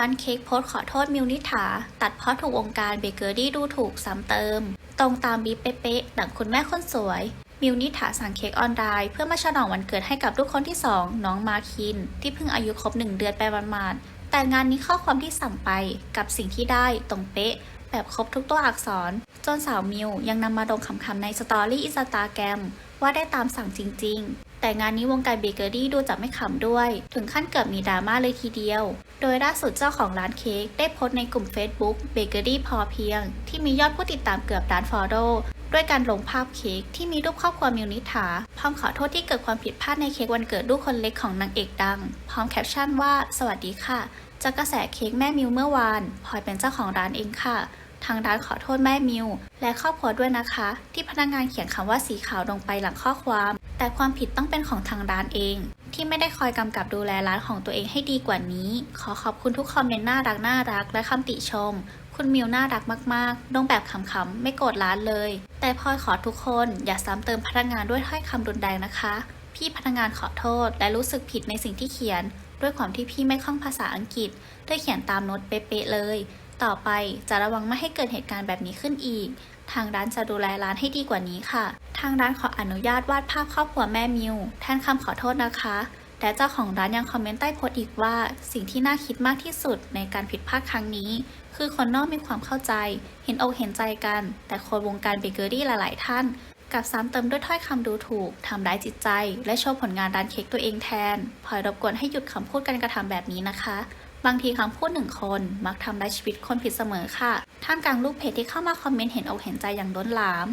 ร้านเค้กโพสขอโทษมิวนิถาตัดเพราะถูกวงการเบเกอรี่ดูถูกซ้ำเติม ตรงตามบีเป๊ะๆดังคุณแม่คนสวย มิวนิถาสั่งเค้กออนไลน์เพื่อมาฉลองวันเกิดให้กับลูกคนที่ 2 น้องมาคิน ที่เพิ่งอายุครบ 1 เดือนไปวันมาดแต่งานนี้ข้อความที่สั่งไปกับสิ่งที่ได้ตรงเป๊ะ แบบครบทุกตัวอักษร จนสาวมิวยังนำมาลงคำๆในสตอรี่อินสตาแกรมว่าได้ตามสั่งจริง ๆ แต่งานนี้วงการเบเกอรี่ดูจะไม่ขำด้วย ถึงขั้นเกือบมีดราม่าเลยทีเดียว โดยล่าสุดเจ้าของร้านเค้กได้โพสต์ในกลุ่ม Facebook เบเกอรี่พอเพียง ที่มียอดผู้ติดตามเกือบล้านฟอลโล่ด้วยการลงภาพเค้กที่มีรูปครอบครัวมิวนิถาพร้อมขอโทษที่เกิดความผิดพลาดในเค้กวันเกิดลูกคนเล็กของนางเอกดัง พร้อมแคปชั่นว่า สวัสดีค่ะจากกระแสเค้กแม่มิวเมื่อวานพลอยเป็นเจ้าของร้านเองค่ะ ทางร้านขอโทษแม่มิว และครอบครัวด้วยนะคะ ที่พนักงานเขียนคำว่าสีขาวลงไปหลังข้อความ แต่ความผิดต้องเป็นของทางร้านเอง ที่ไม่ได้คอยกำกับดูแลร้านของตัวเองให้ดีกว่านี้ ขอขอบคุณทุกคอมเมนต์น่ารักน่ารักและคำติชม คุณมิวน่ารักมากๆลงแบบขำๆไม่โกรธร้านเลย แต่พลอยขอทุกคนอย่าซ้ำเติมพนักงานด้วยถ้อยคำรุนแรงนะคะ พี่พนักงานขอโทษ และรู้สึกผิดในสิ่งที่เขียนด้วยความที่พี่ไม่คล่องภาษาอังกฤษด้วยเขียนตามโน้ตเป๊ะๆเลย ต่อไปจะระวังไม่ให้เกิดเหตุการณ์แบบนี้ขึ้นอีก ทางร้านจะดูแลร้านให้ดีกว่านี้ค่ะ ทางร้านขออนุญาตวาดภาพครอบครัวแม่มิวแทนคำขอโทษนะคะและเจ้าของร้านยังคอมเมนต์ใต้โพสต์อีกว่า สิ่งที่น่าคิดมากที่สุดในการผิดพลาดครั้งนี้ คือคนนอกมีความเข้าใจ เห็นอกเห็นใจกัน แต่คนวงการเบเกอรี่หลาย ๆ ท่านกลับซ้ำเติมด้วยถ้อยคำดูถูก ทำร้ายจิตใจ และโชว์ผลงานร้านเค้กตัวเองแทนพลอยรบกวนให้หยุดคำพูดการกระทำแบบนี้นะคะ บางทีคำพูดหนึ่งคนมักทำร้ายชีวิตคนผิดเสมอค่ะ ท่ามกลางลูกเพจที่เข้ามาคอมเมนต์เห็นอกเห็นใจอย่างล้นหลาม